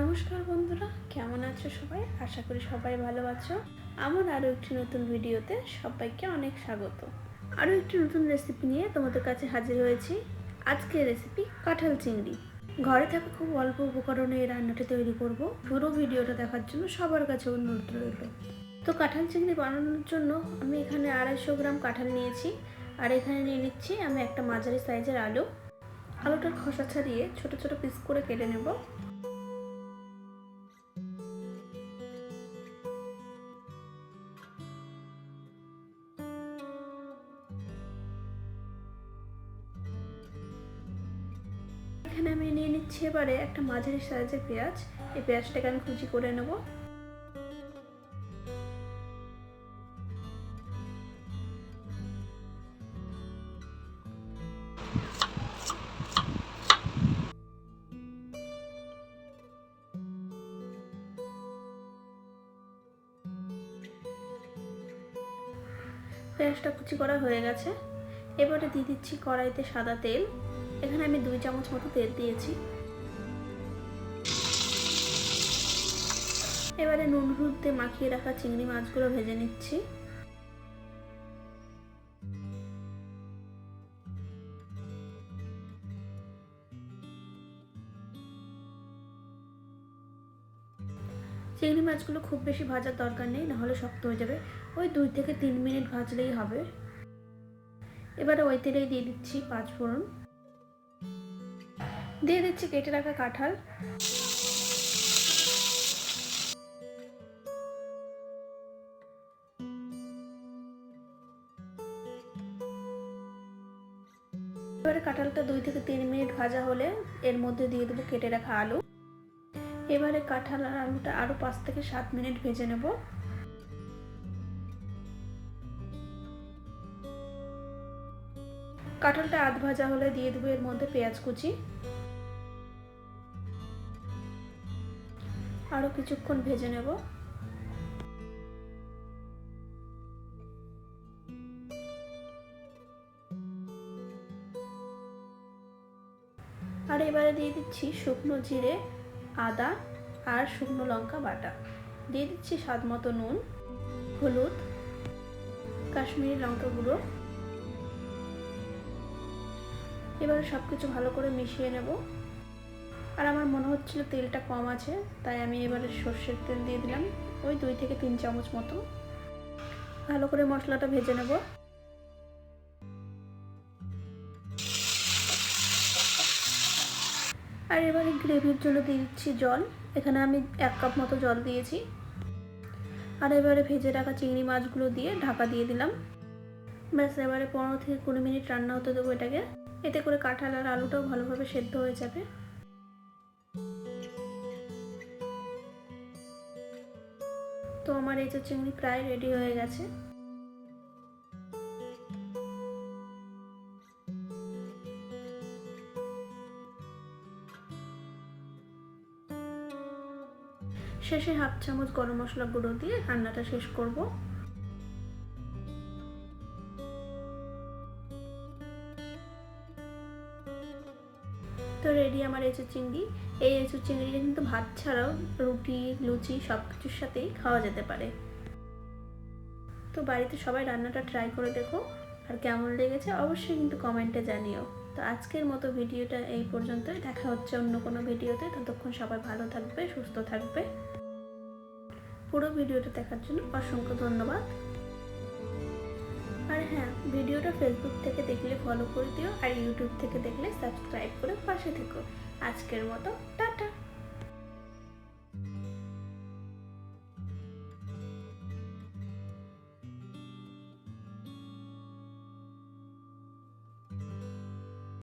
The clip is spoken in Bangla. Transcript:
নমস্কার বন্ধুরা, কেমন আছো সবাই? আশা করি সবাই ভালো আছো। আমার আরও একটি নতুন ভিডিওতে সবাইকে অনেক স্বাগত। আরও একটি নতুন রেসিপি নিয়ে তোমাদের কাছে হাজির হয়েছি। আজকের রেসিপি কাঁঠাল চিংড়ি। ঘরে থাকা খুব অল্প উপকরণে এই রান্নাটি তৈরি করব। পুরো ভিডিওটা দেখার জন্য সবার কাছে অনুরোধ রইল। তো কাঁঠাল চিংড়ি বানানোর জন্য আমি এখানে আড়াইশো গ্রাম কাঁঠাল নিয়েছি। আর এখানে নিয়ে নিচ্ছি আমি একটা মাঝারি সাইজের আলু। আলুটার খোসা ছাড়িয়ে ছোট ছোট পিস করে কেটে নেব। এখানে আমি নিয়ে নিচ্ছি এবারে একটা মাঝারি সাইজের পেঁয়াজ। এই পেঁয়াজটাকে আমি কুচি করে নেব। পেঁয়াজটা কুচি করা হয়ে গেছে। এবারে দিয়ে দিচ্ছি কড়াইতে সাদা তেল। এখানে আমি দুই চামচ মতো তেল দিয়েছি। এবারে নুন হলুদ মাখিয়ে রাখা চিংড়ি মাছগুলো ভেজে নিচ্ছি। চিংড়ি মাছগুলো খুব বেশি ভাজার দরকার নেই, নাহলে শক্ত হয়ে যাবে। ওই দুই থেকে তিন মিনিট ভাজলেই হবে। এবারে ওই তেলেই দিয়ে দিচ্ছি পাঁচ ফোড়ন। দিয়ে দিচ্ছি কেটে রাখা কাঁঠাল। এবারে কাঁঠালটা দুই থেকে তিন মিনিট ভাজা হলে এর মধ্যে দিয়ে দেবো কেটে রাখা আলু। এবারে কাঁঠাল আর আলুটা আরও পাঁচ থেকে সাত মিনিট ভেজে নেব। কাঁঠালটা আধ ভাজা হলে দিয়ে দেবো এর মধ্যে পেঁয়াজ কুচি। আরও কিছুক্ষণ ভেজে নেব। আর এবারে দিয়ে দিচ্ছি শুকনো জিরে, আদা আর শুকনো লঙ্কা বাটা। দিয়ে দিচ্ছি স্বাদ মতো নুন, হলুদ, কাশ্মীরি লঙ্কা গুঁড়ো। এবারে সব কিছু ভালো করে মিশিয়ে নেব। আর আমার মনে হচ্ছিল তেলটা কম আছে, তাই আমি এবারে সর্ষের তেল দিয়ে দিলাম, ওই দুই থেকে তিন চামচ মতো। ভালো করে মশলাটা ভেজে নেব। আর এবারে গ্রেভির জন্য দিয়ে দিচ্ছি জল, এখানে আমি এক কাপ মতো জল দিয়েছি। আর এবারে ভেজে রাখা চিংড়ি মাছগুলো দিয়ে ঢাকা দিয়ে দিলাম। ব্যাস, এবারে পনেরো থেকে কুড়ি মিনিট রান্না হতে দেবো এটাকে। এতে করে কাঁঠাল আর আলুটাও ভালোভাবে সেদ্ধ হয়ে যাবে। তো আমার এই চিংড়ি প্রায় রেডি হয়ে গেছে। শেষে হাফ চামচ গরম মশলা গুঁড়ো দিয়ে রান্নাটা শেষ করব। তো রেডি আমার এঁচু চিংড়ি। এই এঁচু চিংড়িটা কিন্তু ভাত ছাড়াও রুটি, লুচি সব কিছুর সাথেই খাওয়া যেতে পারে। তো বাড়িতে সবাই রান্নাটা ট্রাই করে দেখো, আর কেমন লেগেছে অবশ্যই কিন্তু কমেন্টে জানিও। তো আজকের মতো ভিডিওটা এই পর্যন্তই। দেখা হচ্ছে অন্য কোনো ভিডিওতে। ততক্ষণ সবাই ভালো থাকবে, সুস্থ থাকবে। পুরো ভিডিওটা দেখার জন্য অসংখ্য ধন্যবাদ। আর হ্যাঁ ভিডিওটা ফেসবুক থেকে দেখলে ফলো করে দিও আর ইউটিউব থেকে দেখলে সাবস্ক্রাইব করে পাশে থেকো। আজকের মতো